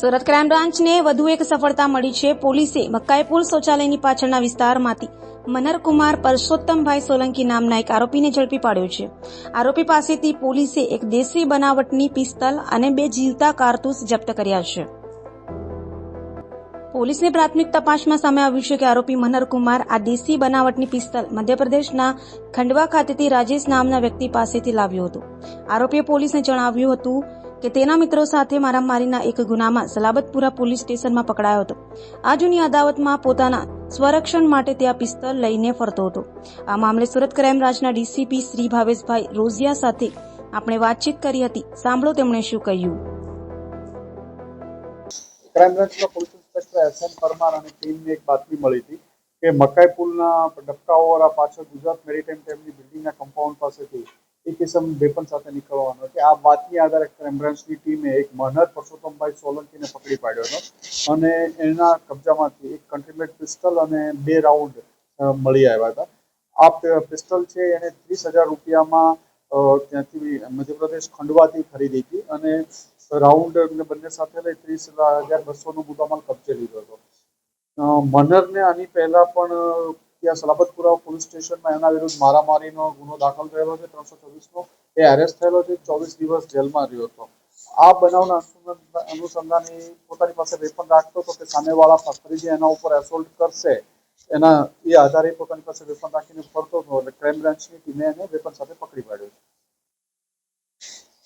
Surat crime બ્રાન્ચને વધુ એક સફળતા મળી છે. પોલીસે મક્કાઈપુર શૌચાલયની પાછળના વિસ્તારમાંથી મનરકુમાર પરસોત્તમભાઈ સોલંકી નામના એક આરોપીને ઝડપી પાડ્યો છે. આરોપી પાસેથી પોલીસે એક દેશી બનાવટની પિસ્તલ અને બે જીવતા કારતૂસ જપ્ત કર્યા છે. પોલીસની પ્રાથમિક તપાસમાં સામે આવ્યું છે કે આરોપી મનરકુમાર આ દેશી બનાવટની પિસ્તલ મધ્યપ્રદેશના ખંડવા ખાતેથી રાજેશ નામના વ્યક્તિ પાસેથી લાવ્યો હતો. આરોપીએ પોલીસને જણાવ્યું હતું કે તેના મિત્રો સાથે મારામારીના એક ગુનામાં સલાબતપુરા પોલીસ સ્ટેશનમાં પકડાયો હતો. આ જૂની અદાવતમાં પોતાના સ્વરક્ષણ માટે ત્યાં પિસ્તલ લઈને ફરતો હતો. આ મામલે સુરત ક્રાઇમ ડીસીપી શ્રી ભાવેશભાઈ રોઝિયા સાથે આપણે વાતચીત કરી હતી. સાંભળો તેમણે શું કહ્યું. Crime police inspector S N Parmar અને ટીમને એક બાતમી મળી હતી કે મકાઈ પુલના પાછળ ગુજરાત મેરીટાઈમ ટાઈમની બિલ્ડિંગના કમ્પાઉન્ડ પાસેથી એક કિસમ વેપન સાથે નીકળવાનો કે આ વાતની આધારે ક્રાઇમ બ્રાન્ચની ટીમે એક મહનર પરસોત્તમભાઈ સોલંકીને પકડી પાડ્યો હતો. અને એના કબજામાંથી એક કન્ટ્રીમેટ પિસ્તલ અને બે રાઉન્ડ મળી આવ્યા હતા. આ પિસ્તલ છે, એને ત્રીસ હજાર રૂપિયામાં ત્યાંથી મધ્યપ્રદેશ ખંડવાથી ખરીદી હતી અને રાઉન્ડ બંને સાથે લઈ ત્રીસ હજાર બસોનો મુદ્દામાલ કબજે લીધો હતો. મનરને આની પહેલા પણ ત્યાં સલાબતપુરા પોલીસ સ્ટેશનમાં એના વિરુદ્ધ મારામારીનો ગુનો દાખલ થયેલો છે. ત્રણસો ચોવીસનો એ એરેસ્ટ થયેલો છે. ચોવીસ દિવસ જેલમાં રહ્યો હતો. આ બનાવના અનુસંધાન- એ પોતાની પાસે વેપન રાખતો હતો કે સામેવાળા ફરીથી એના ઉપર એસોલ્ટ કરશે. એના એ આધારે પોતાની પાસે વેપન રાખીને ફરતો હતો. એટલે ક્રાઇમ બ્રાન્ચની ટીમે એને વેપન સાથે પકડી પાડ્યો છે.